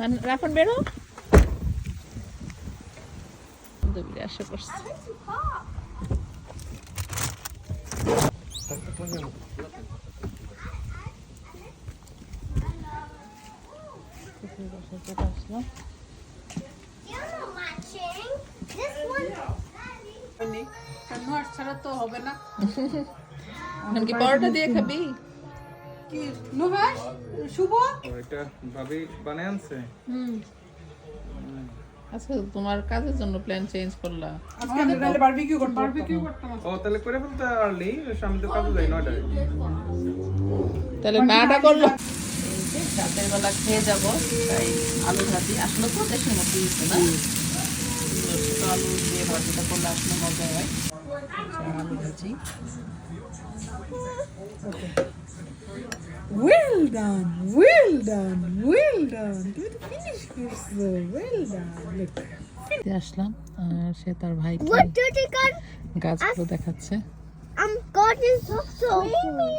Run- Rafan বেরো। বান্ধবীরা আশা করছে। ছাড়া তো হবে না পরোটা দিয়ে খাবি? কি? নুহাস শুভ? এটা ভাবি বানায় আনছে? হুম। আজকে তোমার কাজের জন্য প্ল্যান চেঞ্জ করলা। আজকে আমি তাহলে বারবিকিউ করতে বারবিকিউ করতাম ও তাহলে করে ফেলতে আর্লি আমি তো কাজে যাই নয়টায়। তাহলে নাটা করল। রাতের বেলা খেয়ে যাব তাই আলু ভাজি। আসলে তো দেশের মতো হয়েছে না? ছোট আলু দিয়ে ভাজিটা করলে আসলে মজা হয়। আচ্ছা, আলু ভাজি। Well done well done well done তুমি তো ফিনিশ করছ ওয়েল ডান আসলাম আর সে তার ভাইকে What did you গাছগুলো দেখাচ্ছে।